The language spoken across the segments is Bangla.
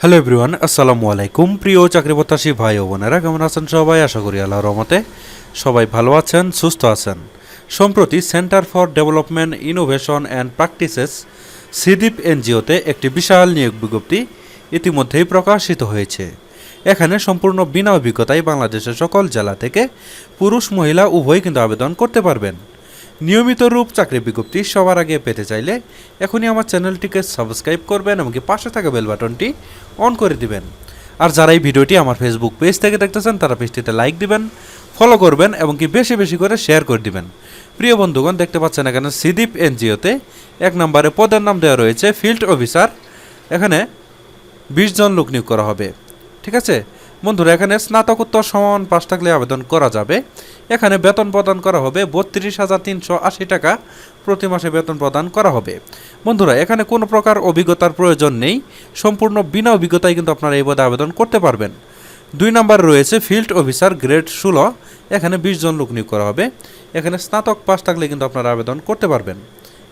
হ্যালো এভরিওয়ান আসসালামু আলাইকুম প্রিয় চাকরি প্রত্যাশী ভাই ও বোনেরা, কেমন আছেন সবাই? আশা করি আল্লাহ রহমতে সবাই ভালো আছেন, সুস্থ আছেন। সম্প্রতি centre for development innovation and practices CDIP এনজিওতে একটি বিশাল নিয়োগ বিজ্ঞপ্তি ইতিমধ্যেই প্রকাশিত হয়েছে। এখানে সম্পূর্ণ বিনা অভিজ্ঞতায় বাংলাদেশের সকল জেলা থেকে পুরুষ, মহিলা উভয় কিন্তু আবেদন করতে পারবেন। নিয়মিত রূপ চাকরি বিজ্ঞপ্তি সবার আগে পেতে চাইলে এখনই আমার চ্যানেলটিকে সাবস্ক্রাইব করবেন এমনকি পাশে থাকা বেল বাটনটি অন করে দিবেন। আর যারা এই ভিডিওটি আমার ফেসবুক পেজ থেকে দেখতেছেন, তারা পেজটিতে লাইক দিবেন ফলো করবেন এবং কি বেশি বেশি করে শেয়ার করে দিবেন। প্রিয় বন্ধুগণ, দেখতে পাচ্ছেন এখানে সিদ্বীপ এনজিওতে এক নম্বরে পদের নাম দেওয়া রয়েছে ফিল্ড অফিসার এখানে বিশ জন লোক নিয়োগ করা হবে। ঠিক আছে? বন্ধুরা, এখানে স্নাতকোত্তর সমান পাশ থাকলে আবেদন করা যাবে। এখানে বেতন প্রদান করা হবে বত্রিশ হাজার তিনশো আশি টাকা প্রতি মাসে বেতন প্রদান করা হবে। বন্ধুরা, এখানে কোনো প্রকার অভিজ্ঞতার প্রয়োজন নেই। সম্পূর্ণ বিনা অভিজ্ঞতায় কিন্তু আপনারা এই পদে আবেদন করতে পারবেন। দুই নম্বর রয়েছে ফিল্ড অফিসার গ্রেড ষোলো। এখানে বিশ জন লোক নিয়োগ করা হবে। এখানে স্নাতক পাশ থাকলে কিন্তু আপনারা আবেদন করতে পারবেন।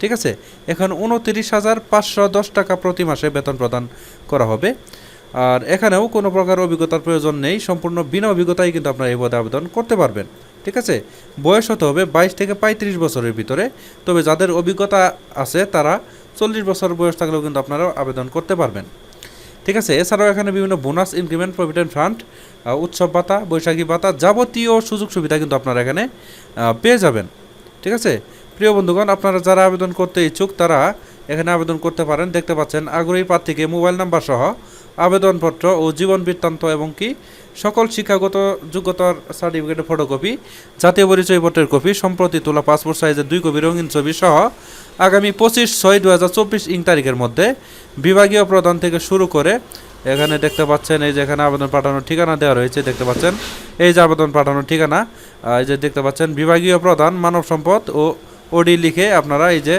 ঠিক আছে? এখানে উনতিরিশ হাজার পাঁচশো দশ টাকা প্রতি মাসে বেতন প্রদান করা হবে। আর এখানেও কোনো প্রকার অভিজ্ঞতার প্রয়োজন নেই, সম্পূর্ণ বিনা অভিজ্ঞতায় কিন্তু আপনারা এই পদে আবেদন করতে পারবেন। ঠিক আছে? বয়স হতে হবে বাইশ থেকে পঁয়ত্রিশ বছরের ভিতরে। তবে যাদের অভিজ্ঞতা আছে তারা চল্লিশ বছর বয়স থাকলেও কিন্তু আপনারা আবেদন করতে পারবেন। ঠিক আছে? এছাড়াও এখানে বিভিন্ন বোনাস ইনক্রিমেন্ট প্রভিডেন্ট ফান্ড উৎসব ভাতা, বৈশাখী ভাতা যাবতীয় সুযোগ সুবিধা কিন্তু আপনারা এখানে পেয়ে যাবেন। ঠিক আছে? প্রিয় বন্ধুগণ, আপনারা যারা আবেদন করতে ইচ্ছুক তারা এখানে আবেদন করতে পারেন। দেখতে পাচ্ছেন আগ্রহী প্রার্থীকে মোবাইল নাম্বার সহ আবেদনপত্র ও জীবন বৃত্তান্ত এবং কি সকল শিক্ষাগত যোগ্যতার সার্টিফিকেটের ফটোকপি, জাতীয় পরিচয়পত্রের কপি, সম্প্রতি তোলা পাসপোর্ট সাইজের দুই কপি, রঙিন ছবি সহ আগামী পঁচিশ ছয় দু হাজার চব্বিশ ইং তারিখের মধ্যে বিভাগীয় প্রদান থেকে শুরু করে এখানে দেখতে পাচ্ছেন এই যে এখানে আবেদন পাঠানোর ঠিকানা দেওয়া রয়েছে, দেখতে পাচ্ছেন এই যে আবেদন পাঠানোর ঠিকানা এই যে দেখতে পাচ্ছেন বিভাগীয় প্রধান মানব সম্পদ ও ওডি লিখে আপনারা এই যে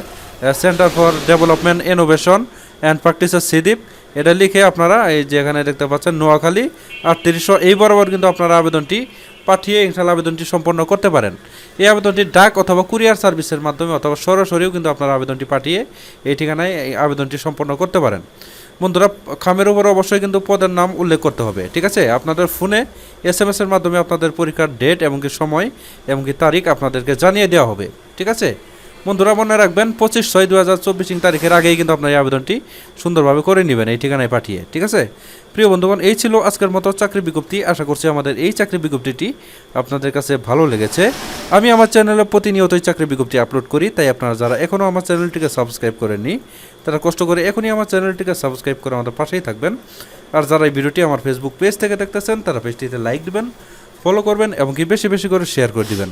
centre for development innovation and practices CDIP এটা লিখে আপনারা এই যে এখানে দেখতে পাচ্ছেন নোয়াখালী আটত্রিশশো এই বরাবর কিন্তু আপনারা আবেদনটি পাঠিয়ে ইনশাল্লাহ আবেদনটি সম্পন্ন করতে পারেন। এই আবেদনটি ডাক অথবা কুরিয়ার সার্ভিসের মাধ্যমে অথবা সরাসরিও কিন্তু আপনারা আবেদনটি পাঠিয়ে এই ঠিকানায় এই আবেদনটি সম্পন্ন করতে পারেন। বন্ধুরা, খামের উপর অবশ্যই কিন্তু পদের নাম উল্লেখ করতে হবে, ঠিক আছে? আপনাদের ফোনে এস এম এর মাধ্যমে আপনাদের পরীক্ষার ডেট এবং কি সময় এবং কি তারিখ আপনাদেরকে জানিয়ে দেওয়া হবে, ঠিক আছে? বন্ধুরা, মনে রাখবেন, পঁচিশ ছয় দু হাজার চব্বিশ তারিখের আগেই কিন্তু আপনার এই আবেদনটি সুন্দরভাবে করে নেবেন এই ঠিকানায় পাঠিয়ে, ঠিক আছে? প্রিয় বন্ধুগণ, এই ছিল আজকের মতো চাকরি বিজ্ঞপ্তি। আশা করছি আমাদের এই চাকরি বিজ্ঞপ্তিটি আপনাদের কাছে ভালো লেগেছে। আমি আমার চ্যানেলে প্রতিনিয়তই চাকরি বিজ্ঞপ্তি আপলোড করি, তাই আপনারা যারা এখনও আমার চ্যানেলটিকে সাবস্ক্রাইব করেননি, তারা কষ্ট করে এখনই আমার চ্যানেলটিকে সাবস্ক্রাইব করে আমাদের পাশেই থাকবেন। আর যারা এই ভিডিওটি আমার ফেসবুক পেজ থেকে দেখতেছেন, তারা পেজটিতে লাইক দিবেন ফলো করবেন এবং কি বেশি বেশি করে শেয়ার করে দিবেন।